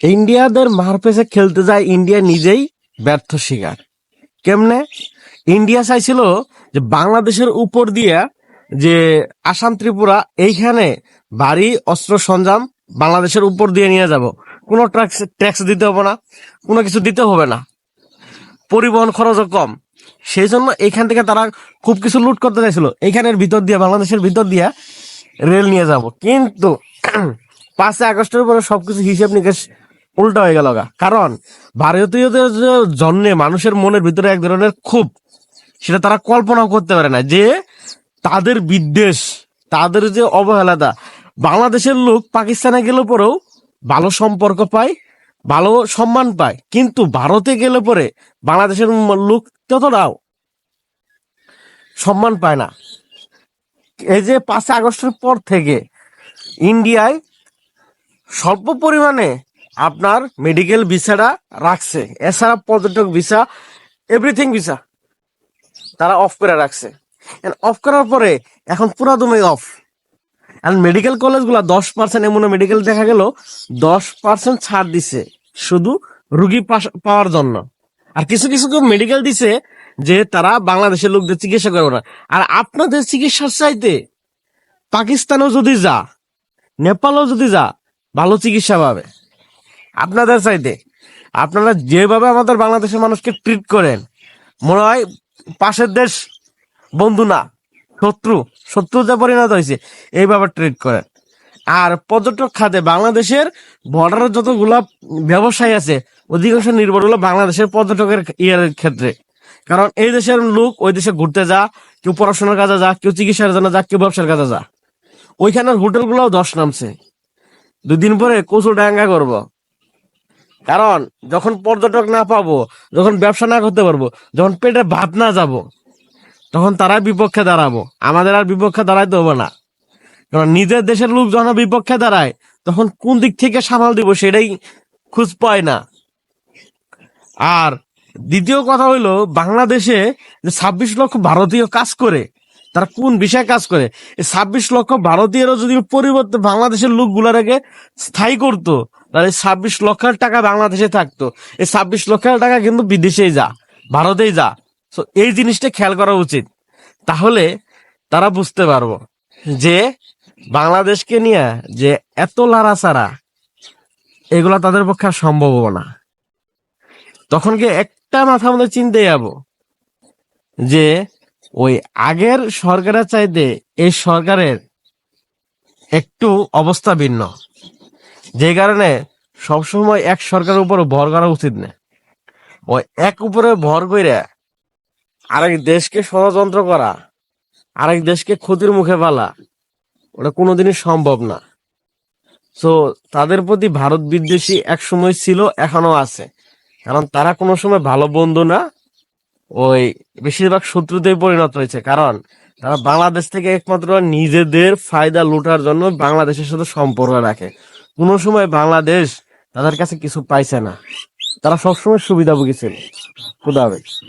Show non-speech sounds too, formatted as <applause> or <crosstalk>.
ইন্ডিয়াদের মারপেসে খেলতে যায় ইন্ডিয়া নিজেই ব্যর্থ শিকার। কেমনে? ইন্ডিয়া চাইছিল যে বাংলাদেশের উপর দিয়া যে আসাম ত্রিপুরা, এইখানে বাড়ি অস্ত্র সরঞ্জাম বাংলাদেশের উপর দিয়ে নিয়ে যাব। কোনো ট্যাক্স ট্যাক্স দিতে হবে না, কোনো কিছু দিতে হবে না। পরিবহন খরচও কম। সেই জন্য এইখান থেকে তারা খুব কিছু লুট করতে চাইছিল। এইখানের ভিতর দিয়ে, বাংলাদেশের ভিতর দিয়ে রেল নিয়ে যাব। কিন্তু <clears throat> পাঁচই আগস্টের পরে সবকিছু হিসেব নিকেশ উল্টা হয়ে গেল। কারণ ভারতীয়দের জন্যে মানুষের মনের ভিতরে এক ধরনের ক্ষোভ, সেটা তারা কল্পনাও করতে পারে না যে তাদের বিদ্বেষ, তাদের যে অবহেলাটা, বাংলাদেশের লোক পাকিস্তানে গেলে পরেও ভালো সম্পর্ক পায়, ভালো সম্মান পায় কিন্তু ভারতে গেলে পরে বাংলাদেশের লোক ততটাও সম্মান পায় না এই যে পাঁচই আগস্টের পর থেকে ইন্ডিয়ায় স্বল্প পরিমাণে আপনার মেডিকেল ভিসাটা রাখছে। এছাড়া পর্যটক ভিসা এভরিথিং ভিসা তারা অফ করে রাখছে। অফ করার পরে এখন পুরা দমে অফ আর মেডিকেল কলেজগুলো দশ পার্সেন্ট এমন মেডিকেল দেখা গেল, দশ পার্সেন্ট ছাড় দিছে শুধু রুগী পাওয়ার জন্য। আর কিছু কিছু মেডিকেল দিছে যে তারা বাংলাদেশের লোকদের চিকিৎসা করবে না। আর আপনাদের চিকিৎসার চাইতে পাকিস্তানেও যদি যা, নেপালও যদি যা, ভালো চিকিৎসা পাবে। আপনাদের চাইতে। আপনারা যেভাবে আমাদের বাংলাদেশের মানুষকে ট্রিট করেন, মনে হয় পাশের দেশ বন্ধু না, শত্রু, শত্রুতে পরিণত হয়েছে, এইভাবে ট্রিট করেন। আর পর্যটক খাতে বাংলাদেশের বর্ডারের যতগুলা ব্যবসায়ী আছে, অধিকাংশ নির্ভর হলো বাংলাদেশের পর্যটকের ইয়ের ক্ষেত্রে। কারণ এই দেশের লোক ওই দেশে ঘুরতে যা, কেউ পড়াশোনার কাজে যা, কেউ চিকিৎসার জন্য যা, কেউ ব্যবসার কাজে যা। ওইখানের হোটেলগুলোও দশ নামছে। দুদিন পরে কচু ডাঙ্গা করব। কারণ যখন পর্যটক না পাবো, যখন ব্যবসা না করতে পারব, যখন পেটে ভাত না যাব, তখন তারা বিপক্ষে দাঁড়াবো। আমাদের আর বিপক্ষে দাঁড়াইতে হবে না। কারণ নিজের দেশের লোক যখন বিপক্ষে দাঁড়ায়, তখন কোন দিক থেকে সামাল দিব সেটাই খুঁজ পায় না। আর দ্বিতীয় কথা হইল, বাংলাদেশে যে ছাব্বিশ লক্ষ ভারতীয় কাজ করে তারা কোন বিষয়ে কাজ করে? ছাব্বিশ লক্ষ ভারতীয়রা যদি পরিবর্তে বাংলাদেশের লোকগুলাকে স্থায়ী করতো, তাহলে ছাব্বিশ লক্ষ টাকা বাংলাদেশে থাকতো। এই ছাব্বিশ লক্ষ টাকা কিন্তু বিদেশেই যা, ভারতেই যা। তো এই জিনিসটা খেয়াল করা উচিত। তাহলে তারা বুঝতে পারব যে বাংলাদেশকে নিয়ে যে এত লাড়াচাড়া, এগুলা তাদের পক্ষে সম্ভব না। তখন কি একটা মাথা মধ্যে চিনতে যাব যে ওই আগের সরকারের চাইতে এই সরকারের একটু অবস্থা ভিন্ন। যে কারণে সবসময় এক সরকারের উপর ভর করা উচিত না। ওই এক উপরে ভর করে আরেক দেশকে ষড়যন্ত্র করা, আরেক দেশকে ক্ষতির মুখে ফেলা, ওটা কোনোদিনই সম্ভব না। তো তাদের প্রতি ভারত বিদ্বেষী এক সময় ছিল এখনও আছে। কারণ তারা কোনো সময় ভালো বন্ধু না ওই বেশিরভাগ শত্রুতেই পরিণত হয়েছে। কারণ তারা বাংলাদেশ থেকে একমাত্র নিজেদের ফায়দা লুটার জন্য বাংলাদেশের সাথে সম্পর্ক রাখে। কোন সময় বাংলাদেশ তাদের কাছে কিছু পাইছে না। তারা সবসময় সুবিধা ছিল। খুদা হাফেজ।